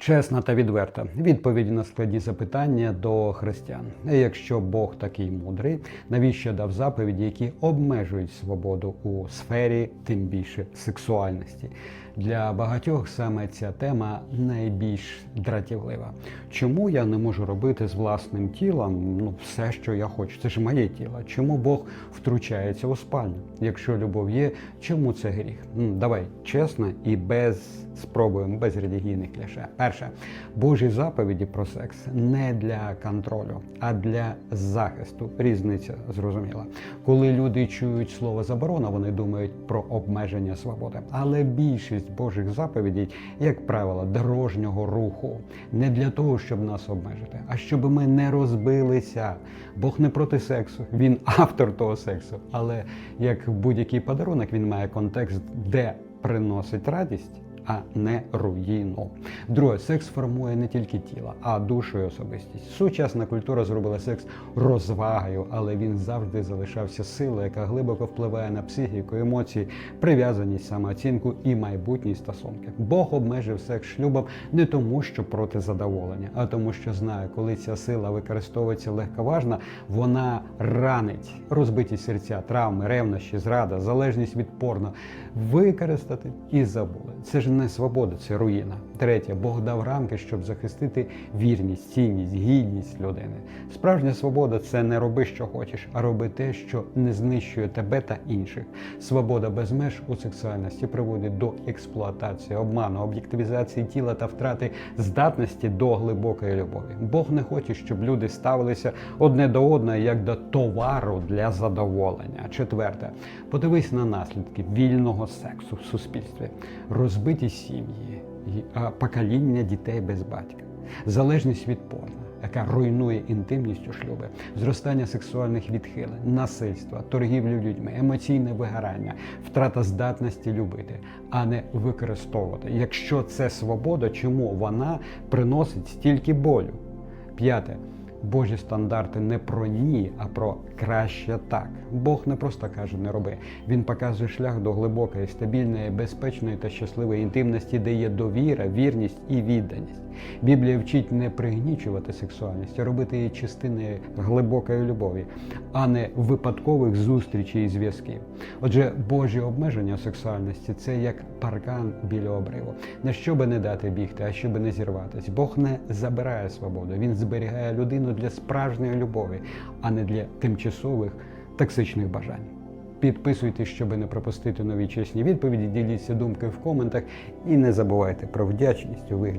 Чесна та відверта відповіді на складні запитання до християн. Якщо Бог такий мудрий, навіщо дав заповіді, які обмежують свободу у сфері, тим більше сексуальності? Для багатьох саме ця тема найбільш дратівлива. Чому я не можу робити з власним тілом ну, все, що я хочу? Це ж моє тіло. Чому Бог втручається у спальню? Якщо любов є, чому це гріх? Давай чесно і без спробуємо без релігійних кліше. Перше, Божі заповіді про секс не для контролю, а для захисту. Різниця зрозуміла. Коли люди чують слово заборона, вони думають про обмеження свободи. Але більшість Божих заповідей, як правило, дорожнього руху не для того, щоб нас обмежити, а щоб ми не розбилися. Бог не проти сексу, він автор того сексу. Але як будь-який подарунок, він має контекст, де приносить радість а не руїну. Друге, секс формує не тільки тіло, а душу і особистість. Сучасна культура зробила секс розвагою, але він завжди залишався силою, яка глибоко впливає на психіку, емоції, прив'язаність, самооцінку і майбутні стосунки. Бог обмежив секс шлюбом не тому, що проти задоволення, а тому, що знає, коли ця сила використовується легковажно, вона ранить розбиті серця, травми, ревнощі, зрада, залежність від порно. Використати і забули. Це ж не свобода, це руїна. Третє, Бог дав рамки, щоб захистити вірність, цінність, гідність людини. Справжня свобода це не роби, що хочеш, а роби те, що не знищує тебе та інших. Свобода без меж у сексуальності приводить до експлуатації, обману, об'єктивізації тіла та втрати здатності до глибокої любові. Бог не хоче, щоб люди ставилися одне до одного як до товару для задоволення. Четверте, подивись на наслідки вільного сексу в суспільстві, розбиті сім'ї, покоління дітей без батька, залежність від порно. Яка руйнує інтимність у шлюби, зростання сексуальних відхилень, насильства, торгівлю людьми, емоційне вигорання, втрата здатності любити, а не використовувати. Якщо це свобода, чому вона приносить стільки болю? П'яте. Божі стандарти не про ні, а про краще так. Бог не просто каже не роби. Він показує шлях до глибокої, стабільної, безпечної та щасливої інтимності, де є довіра, вірність і відданість. Біблія вчить не пригнічувати сексуальність, а робити її частиною глибокої любові, а не випадкових зустрічей і зв'язків. Отже, Божі обмеження сексуальності це як паркан біля обриву. Не щоби не дати бігти, а щоби не зірватися. Бог не забирає свободу, він зберігає людину для справжньої любові, а не для тимчасових токсичних бажань. Підписуйтесь, щоб не пропустити нові чесні відповіді. Діліться думки в коментах і не забувайте про вдячність у вигляді.